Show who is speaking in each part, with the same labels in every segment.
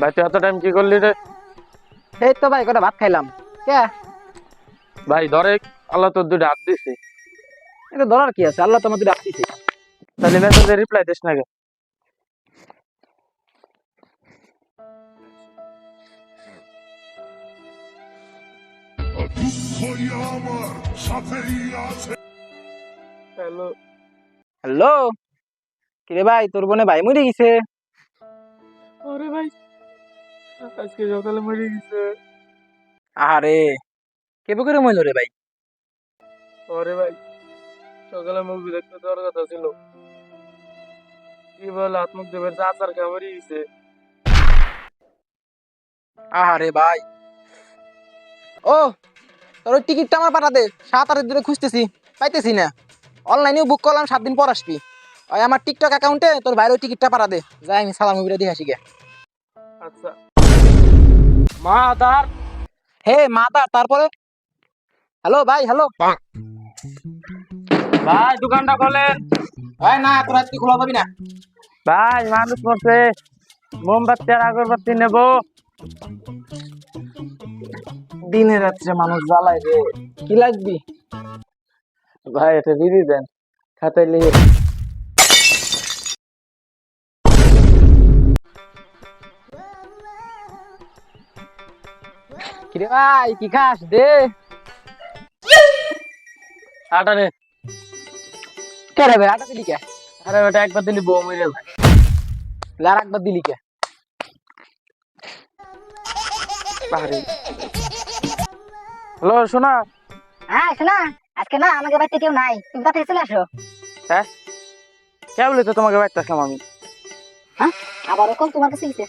Speaker 1: ভাই তুই এত টাইম কি করলি রে?
Speaker 2: এই তো ভাই কটা ভাত খাইলাম। কে?
Speaker 1: ভাই ধরে আল্লাহ তোর দুটো হাত দিছে।
Speaker 2: এটা ধরার কি আছে? আল্লাহ তোমাদের ডাকতেছে
Speaker 1: তাহলে মেসেজে রিপ্লাই দিস না কে
Speaker 3: দুঃখই আমার সাথেই আছে
Speaker 1: হ্যালো
Speaker 2: হ্যালো কিরে ভাই তোর বোনে ভাই মরে গেছে।
Speaker 1: আরে ভাই আজকে সকালে মরে গেছে
Speaker 2: আরে কেবে করে মইল রে ভাই?
Speaker 1: আরে ভাই সকালে মুভি দেখতে কথা ছিল। কি বল আত্মক দেবের খাবারই গেছে
Speaker 2: আরে ভাই। ও তোর ওই টিকিটটা আমার পাঠা দে সাত আট ধরে খুঁজতেছি পাইতেছি না। অনলাইনেও বুক করলাম সাত দিন পর আসবি। ওই আমার টিকটক অ্যাকাউন্টে তোর বাইরে ওই টিকিটটা পাঠা দে যাই আমি সালাম মুভিটা দিয়ে আসি গে।
Speaker 1: আচ্ছা। মা তার
Speaker 2: হে মাতা তারপরে? হ্যালো ভাই হ্যালো।
Speaker 1: ভাই দোকানটা খোলেন।
Speaker 2: ভাই না তোর আজকে খোলা পাবি না।
Speaker 1: ভাই মানুষ মরছে মোমবাতি আর আগরবাতি নেব।
Speaker 2: দিনে রাত্রে মানুষ জ্বালায় রে। কি লাগবি?
Speaker 1: ভাই এটা দিদি দেন। খাতায় লিখে
Speaker 2: কিরে ভাই কি খাস দে?
Speaker 1: আটা নে।
Speaker 2: কে রে ভাই আটা দিলি কে?
Speaker 1: আরে ওটা একবার দিলি বউ মেরে ভাই
Speaker 2: আর একবার দিলি কে?
Speaker 1: হ্যালো শোনা
Speaker 4: হ্যাঁ শোনা আজকে না আমাকে বাড়িতে কেউ নাই। তুমি তাড়াতাড়ি চলে আসো?
Speaker 1: হ্যাঁ? কে বলে তো তোমাকে বাইতে আসলাম আমি?
Speaker 4: হ্যাঁ আবার কল তোমার কাছে গেছে।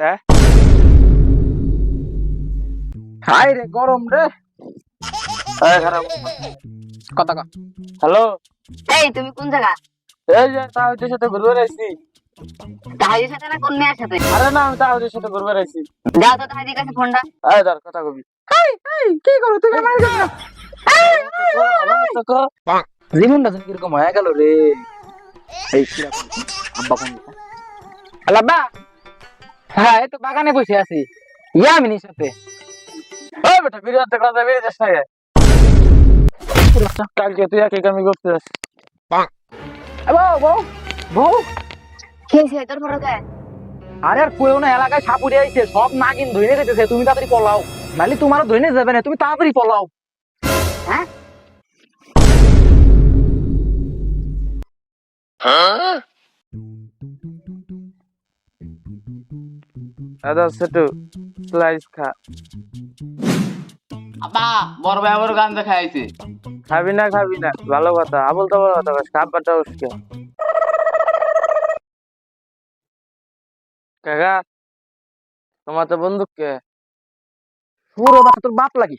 Speaker 1: হ্যাঁ?
Speaker 2: হাই রে গরম রে। কথা ক।
Speaker 1: হ্যালো।
Speaker 4: এই তুমি কোন জায়গা?
Speaker 1: এই যে তাহদের সাথে ঘুরবে রাইছি
Speaker 4: তাহাজির সাথে না কোন মেয়ের সাথে?
Speaker 1: আরে না আমি তাহদের সাথে ঘুরবে রাইছি
Speaker 4: যাও তো তাহাজির কাছে ফোনটা
Speaker 1: আরে ধর কথা কবি।
Speaker 2: কি করো তুমি আমার কাছে জীবনটা যেন কীরকম হয়ে গেল রে। এই কীরকম? আব্বা ফোন হ্যালো হ্যাঁ এই তো বাগানে বসে আছি। ইয়ামিনীর সাথে।
Speaker 1: ওই বেটা বিরিয়ানি থেকে কথা বেরিয়ে যাস না। কালকে তুই একই কামি করতে যাস
Speaker 2: বউ বউ বউ।
Speaker 4: খেয়েছে তোর বড় গায়ে
Speaker 2: আরে আর কেউ না এলাকায় সাপুরে আইছে সব নাগিন ধরে যেতেছে তুমি তাড়াতাড়ি পলাও। নালি তোমারও ধরে যাবে না তুমি তাড়াতাড়ি পলাও।
Speaker 4: হ্যাঁ?
Speaker 1: দাদা সেটু স্লাইস খা।
Speaker 5: আব্বা বড় ভাই গান
Speaker 1: খাবি না খাবি না। ভালো কথা আবল তো ভালো কথা খাবারটা উসকে। কাকা তোমার তো বন্দুক কে?
Speaker 2: পুরো তোর বাপ লাগি।